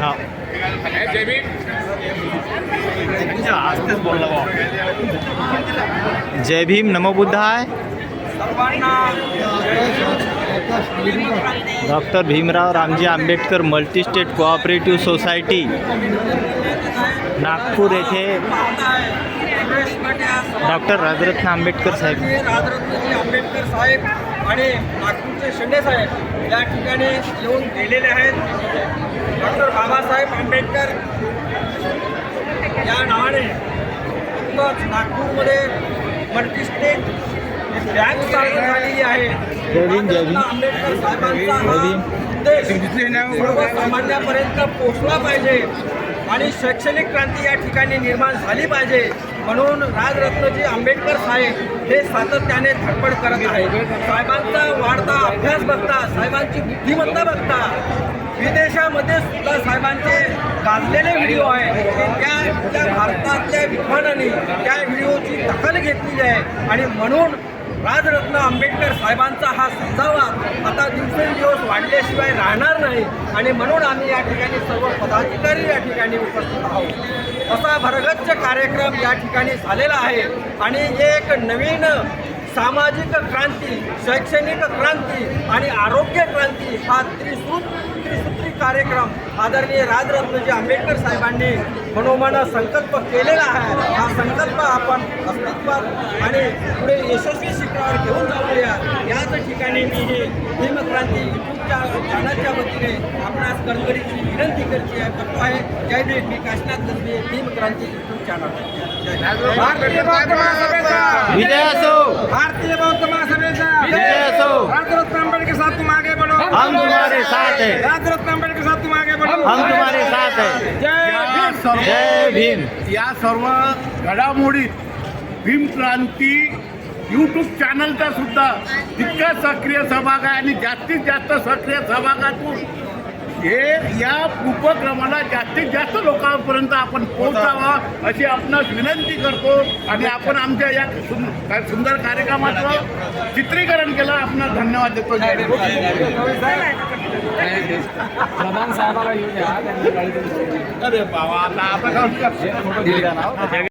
हा। जय भीम, नमो बुद्धाय। Doctor Bhimrao Ramji Ambedkar multi state cooperative society, Nagpur येथे डॉक्टर राजरत्न आंबेडकर साहेब आणि नागपूरचे शिंदे साहेब या ठिकाणी येऊन गेलेले आहेत डॉक्टर बाबासाहेब आंबेडकर या नावाने नुकतंच नागपूरमध्ये मल्टीस्टेट बँक चालू झालेली आहे. आंबेडकर साहेबांचा हा. उद्देश सर्वसामान्यापर्यंत पोहोचला पाहिजे आणि शैक्षणिक क्रांती या ठिकाणी निर्माण झाली पाहिजे म्हणून राजरत्नजी आंबेडकर साहेब हे सातत्याने धडपड करत आहेत. साहेबांचा वाढता अभ्यास बघता साहेबांची बुद्धिमत्ता बघता विदेशामध्ये सुद्धा साहेबांचे गाजलेले व्हिडिओ आहे त्या त्या भारतातल्या विद्वानांनी त्या व्हिडिओची दखल घेतलेली आहे. आणि म्हणून राजरत्न आंबेडकर साहेबांचा हा संजावाद आता दिवसेंदिवस वाढल्याशिवाय राहणार नाही. आणि म्हणून आम्ही या ठिकाणी सर्व पदाधिकारी या ठिकाणी उपस्थित आहोत. असा भरगच्च कार्यक्रम या ठिकाणी झालेला आहे. आणि एक नवीन सामाजिक क्रांती शैक्षणिक क्रांती आणि आरोग्य क्रांती हा त्रिसूत त्रिसूत्री कार्यक्रम आदरणीय राजरत्नजी आंबेडकर साहेबांनी मनोमन संकल्प केलेला आहे. हा संकल्प आपण अस्तित्वात आणि पुढे यशस्वी शिखरावर घेऊन जाऊया. याच ठिकाणी मी ही भीमक्रांती युट्यूबच्या चॅनलच्या वतीने आपणास कळकळीची विनंती करते आहे करतो आहे. जय भीम. मी काशीनाथ गजबे भीमक्रांती युट्यूब चॅनल. भारतीय बौद्ध महासभेचा. विजय असो. भारतीय बौद्ध महासभेचा. विजय असो. राजरत्न आंबेडकर साहब तुम आगे बढ़ो. हम तुम्हारे साथ हैं राजरत्न आंबेडकर साहब तुम आगे बढ़ो हम जय भीम. या सर्व घडामोडीत भीम क्रांती यूट्यूब चॅनलचा सुद्धा तितका सक्रिय सहभाग आहे आणि जास्तीत जास्त सक्रिय सहभागातून हे या उपक्रमाला जास्तीत जास्त लोकांपर्यंत आपण पोहोचावं अशी आपणास विनंती करतो. आणि आपण आमच्या या सुंदर कार्यक्रमाचं चित्रीकरण केलं. आपणास धन्यवाद देतो. अरे बाबा आता आता